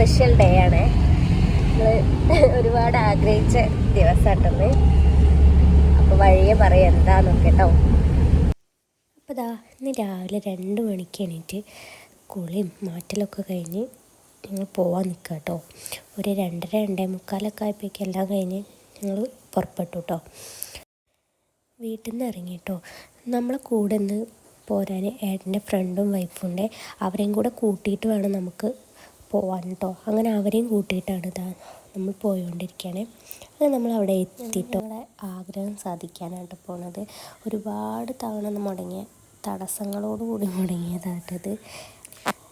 Special day ആണ്. ഒരുപാട് ആഗ്രഹിച്ച ദിവസമായിട്ടത് അപ്പോൾ വഴിയെ പറയാം എന്താ കേട്ടോ അപ്പോൾ ദാ ഇന്ന് രാവിലെ രണ്ട് മണിക്ക് എണീറ്റ് കുളിയും മാറ്റലൊക്കെ കഴിഞ്ഞ് ഞങ്ങൾ പോവാൻ നിൽക്കുക കേട്ടോ ഒരു രണ്ടര രണ്ടേ മുക്കാലൊക്കെ ആയപ്പോഴേക്കും എല്ലാം കഴിഞ്ഞ് ഞങ്ങൾ പുറപ്പെട്ടു കേട്ടോ വീട്ടിൽ നിന്ന് ഇറങ്ങി കേട്ടോ നമ്മളെ കൂടെ നിന്ന് പോരാൻ ഏട്ടന്റെ ഫ്രണ്ടും വൈഫുണ്ട് അവരെയും കൂടെ കൂട്ടിയിട്ട് വേണം നമുക്ക് പോവാൻ കേട്ടോ അങ്ങനെ അവരെയും കൂട്ടിയിട്ടാണ് ഇതാ നമ്മൾ പോയിക്കൊണ്ടിരിക്കുകയാണ് അങ്ങനെ നമ്മൾ അവിടെ എത്തിയിട്ടോ നമ്മുടെ ആഗ്രഹം സാധിക്കാനായിട്ട് പോണത്. ഒരുപാട് തവണ മുടങ്ങിയ തടസ്സങ്ങളോടുകൂടി മുടങ്ങിയതായിട്ടത്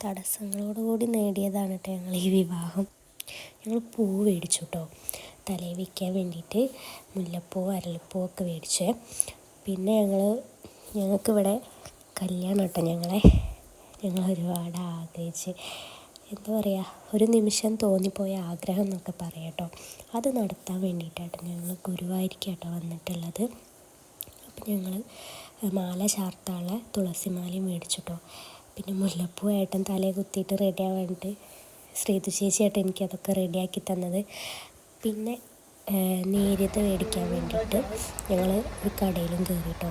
തടസ്സങ്ങളോടുകൂടി നേടിയതാണ് കേട്ടോ ഞങ്ങൾ ഈ വിവാഹം. ഞങ്ങൾ പൂ മേടിച്ചു കേട്ടോ. തലയിൽ വയ്ക്കാൻ വേണ്ടിയിട്ട് മുല്ലപ്പൂ അരളിപ്പൂ ഒക്കെ മേടിച്ച്. പിന്നെ ഞങ്ങൾ ഞങ്ങൾക്കിവിടെ കല്യാണം കേട്ടോ ഞങ്ങളെ. ഞങ്ങൾ ഒരുപാട് ആഗ്രഹിച്ച് എന്താ പറയുക ഒരു നിമിഷം തോന്നിപ്പോയ ആഗ്രഹം എന്നൊക്കെ പറയാം കേട്ടോ അത് നടത്താൻ വേണ്ടിയിട്ടാണ് ഞങ്ങൾ ഗുരുവായൂരിക്കാട്ടോ വന്നിട്ടുള്ളത്. അപ്പം ഞങ്ങൾ മാല ചാർത്താനുള്ള തുളസിമാലയും മേടിച്ചിട്ടോ. പിന്നെ മുല്ലപ്പൂ ഏട്ടൻ തലേ കുത്തിയിട്ട് റെഡി വേണ്ടിയിട്ട് ശ്രീതു ചേച്ചിയായിട്ട് എനിക്ക് അതൊക്കെ റെഡിയാക്കി തന്നത്. പിന്നെ നേരിയത് മേടിക്കാൻ വേണ്ടിയിട്ട് ഞങ്ങൾ ഒരു കടയിലും കയറിട്ടോ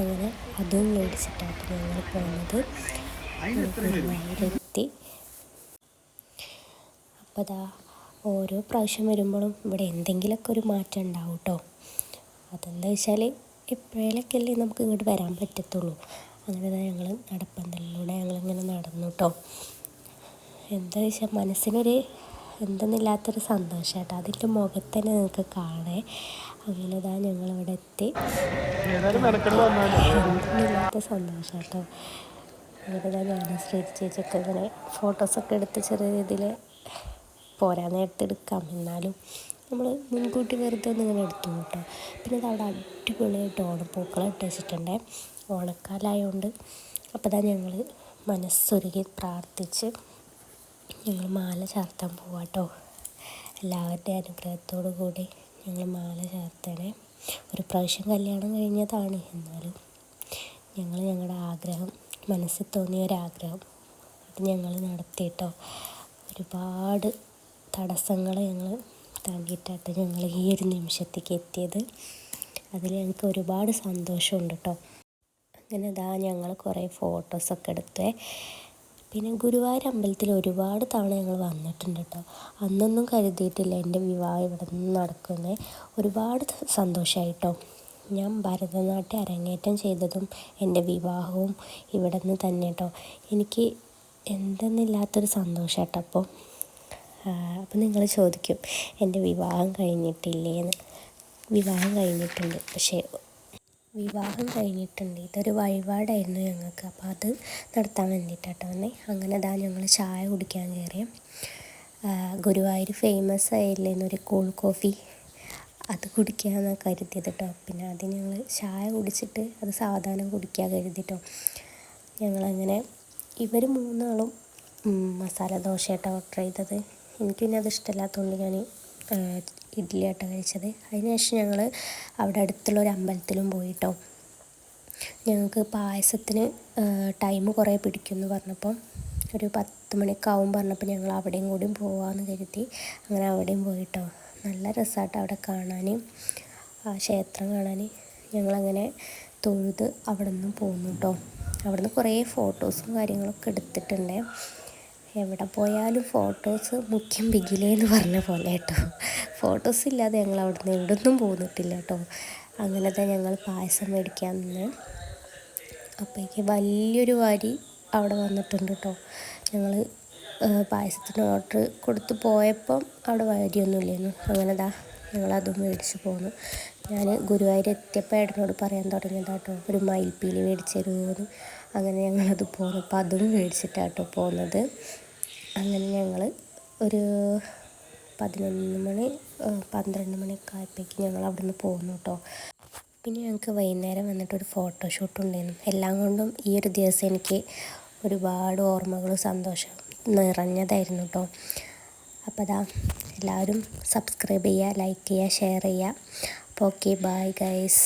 അങ്ങനെ അതും മേടിച്ചിട്ടാണ് ഞങ്ങൾ പോകുന്നത് ഗുരുവായൂരെത്തി. അപ്പോൾ അതാ ഓരോ പ്രാവശ്യം വരുമ്പോഴും ഇവിടെ എന്തെങ്കിലുമൊക്കെ ഒരു മാറ്റം ഉണ്ടാവും കേട്ടോ അതെന്താ വെച്ചാൽ എപ്പോഴേലൊക്കെ അല്ലേ നമുക്ക് ഇങ്ങോട്ട് വരാൻ പറ്റത്തുള്ളൂ. അങ്ങനെ തന്നെ ഞങ്ങൾ നടപ്പന്തലിലൂടെ ഞങ്ങളിങ്ങനെ നടന്നു കേട്ടോ എന്താ വെച്ചാൽ മനസ്സിനൊരു എന്തെന്നില്ലാത്തൊരു സന്തോഷം കേട്ടോ അതിന്റെ മുഖത്ത് തന്നെ നിങ്ങൾക്ക് കാണേ. അങ്ങനെ ഇതാ ഞങ്ങളിവിടെ എത്തി. എന്തെന്നില്ലാത്ത സന്തോഷം കേട്ടോ അങ്ങനെ ഞാൻ ശ്രീ ചേച്ചിയൊക്കെ ഇങ്ങനെ ഫോട്ടോസൊക്കെ എടുത്ത് ചെറിയ രീതിയിൽ പോരാൻ നേരത്തെ എടുക്കാം എന്നാലും നമ്മൾ മുൻകൂട്ടി വെറുതെ ഒന്നും ഇങ്ങനെ എടുത്തു കേട്ടോ പിന്നെ അത് അവിടെ അടിപൊളിയായിട്ട് ഓണപ്പൂക്കളം ഇട്ട് വെച്ചിട്ടുണ്ട്. ഓണക്കാലമായതുകൊണ്ട് അപ്പോൾ തന്നെ ഞങ്ങൾ മനസ്സൊരുക്കി പ്രാർത്ഥിച്ച് ഞങ്ങൾ മാല ചാർത്താൻ പോവാട്ടോ. എല്ലാവരുടെയും അനുഗ്രഹത്തോടു കൂടി ഞങ്ങൾ മാല ചാർത്തണേ. ഒരു പ്രാവശ്യം കല്യാണം കഴിഞ്ഞതാണ്. എന്നാലും ഞങ്ങൾ ഞങ്ങളുടെ ആഗ്രഹം മനസ്സിൽ തോന്നിയ ഒരാഗ്രഹം അത് ഞങ്ങൾ നടത്തിയിട്ടോ ഒരുപാട് തടസ്സങ്ങൾ ഞങ്ങൾ താണ്ടിയിട്ടാണ് ഞങ്ങൾ ഈ ഒരു നിമിഷത്തേക്ക് എത്തിയത്. അതിൽ ഞങ്ങൾക്ക് ഒരുപാട് സന്തോഷമുണ്ട് കേട്ടോ അങ്ങനെ ഇതാ ഞങ്ങൾ കുറേ ഫോട്ടോസൊക്കെ എടുത്തേ. പിന്നെ ഗുരുവായൂർ അമ്പലത്തിൽ ഒരുപാട് തവണ ഞങ്ങൾ വന്നിട്ടുണ്ട് കേട്ടോ അന്നൊന്നും കരുതിയിട്ടില്ല എന്റെ വിവാഹം ഇവിടെ നിന്ന് നടക്കുന്നത് ഒരുപാട് സന്തോഷമായിട്ടോ ഞാൻ ഭരതനാട്യം അരങ്ങേറ്റം ചെയ്തതും എന്റെ വിവാഹവും ഇവിടെ നിന്ന് തന്നെ കേട്ടോ എനിക്ക് എന്തെന്നില്ലാത്തൊരു സന്തോഷം കേട്ടോ അപ്പോൾ അപ്പോൾ നിങ്ങൾ ചോദിക്കും എന്റെ വിവാഹം കഴിഞ്ഞിട്ടില്ലേ എന്ന് വിവാഹം കഴിഞ്ഞിട്ടുണ്ട് പക്ഷേ വിവാഹം കഴിഞ്ഞിട്ടുണ്ട്. ഇതൊരു വഴിപാടായിരുന്നു ഞങ്ങൾക്ക്. അപ്പോൾ അത് നടത്താൻ വേണ്ടിയിട്ടാട്ടോ അന്നേ അങ്ങനെ ഇതാ ഞങ്ങൾ ചായ കുടിക്കാൻ കയറിയ ഗുരുവായൂർ ഫേമസ് ആയില്ലേന്ന് കൂൾ കോഫി അത് കുടിക്കാമെന്നാണ് കരുതിയത് കേട്ടോ പിന്നെ അത് ഞങ്ങൾ ചായ കുടിച്ചിട്ട് അത് സാധാരണ കുടിക്കാൻ കരുതിട്ടോ. ഞങ്ങളങ്ങനെ ഇവർ മൂന്നാളും മസാല ദോശ കേട്ടോ ഓർഡർ ചെയ്തത്. എനിക്ക് പിന്നെ അത് ഇഷ്ടമല്ലാത്തതുകൊണ്ട് ഞാൻ ഇഡ്ഡലി ആട്ടോ കഴിച്ചത്. അതിനുശേഷം ഞങ്ങൾ അവിടെ അടുത്തുള്ള ഒരു അമ്പലത്തിലും പോയിട്ടോ. ഞങ്ങൾക്ക് പായസത്തിന് ടൈം കുറേ പിടിക്കുമെന്ന് പറഞ്ഞപ്പം ഒരു പത്ത് മണിയൊക്കെ ആവും പറഞ്ഞപ്പോൾ ഞങ്ങൾ അവിടെയും കൂടി പോവാമെന്ന് കരുതി അങ്ങനെ അവിടെയും പോയിട്ടോ. നല്ല രസമായിട്ട് അവിടെ കാണാൻ ആ ക്ഷേത്രം കാണാൻ ഞങ്ങളങ്ങനെ തൊഴുത് അവിടെ നിന്ന് പോന്നു കേട്ടോ അവിടെ നിന്ന് കുറേ ഫോട്ടോസും കാര്യങ്ങളൊക്കെ എടുത്തിട്ടുണ്ട്. എവിടെ പോയാലും ഫോട്ടോസ് മുഖ്യം ബിഗിലേന്ന് പറഞ്ഞ പോലെ കേട്ടോ. ഫോട്ടോസ് ഇല്ലാതെ ഞങ്ങൾ അവിടുന്ന് എവിടൊന്നും പോന്നിട്ടില്ല കേട്ടോ. അങ്ങനത്തെ ഞങ്ങൾ പായസം മേടിക്കാൻ നിന്ന്. അപ്പോഴേക്ക് വലിയൊരു വാരി അവിടെ വന്നിട്ടുണ്ട് കേട്ടോ. ഞങ്ങൾ പായസത്തിന് ഓർഡർ കൊടുത്ത് പോയപ്പം അവിടെ വരിയൊന്നുമില്ലായിരുന്നു അങ്ങനെ ദാ ഞങ്ങളതും മേടിച്ച് പോന്നു. ഞാൻ ഗുരുവായൂർ എത്തിയപ്പോൾ ഏട്ടനോട് പറയാൻ തുടങ്ങിയതാട്ടോ. ഒരു മയിൽപ്പീലി മേടിച്ച് അങ്ങനെ ഞങ്ങളത് പോന്നു. അപ്പോൾ അതും മേടിച്ചിട്ടാട്ടോ പോകുന്നത് അങ്ങനെ ഞങ്ങൾ ഒരു പതിനൊന്ന് മണി പന്ത്രണ്ട് മണിയൊക്കെ ആയപ്പോഴേക്കും ഞങ്ങൾ അവിടെ നിന്ന് കേട്ടോ പിന്നെ ഞങ്ങൾക്ക് വൈകുന്നേരം വന്നിട്ട് ഒരു ഫോട്ടോഷൂട്ട് ഉണ്ടായിരുന്നു. എല്ലാം കൊണ്ടും ഈ ഒരു ദിവസം എനിക്ക് ഒരുപാട് ഓർമ്മകളും സന്തോഷം നിറഞ്ഞതായിരുന്നു കേട്ടോ അപ്പോൾ അതാ എല്ലാവരും സബ്സ്ക്രൈബ് ചെയ്യുക ലൈക്ക് ചെയ്യുക ഷെയർ ചെയ്യുക. അപ്പോൾ ഓക്കെ ബൈ ഗൈസ്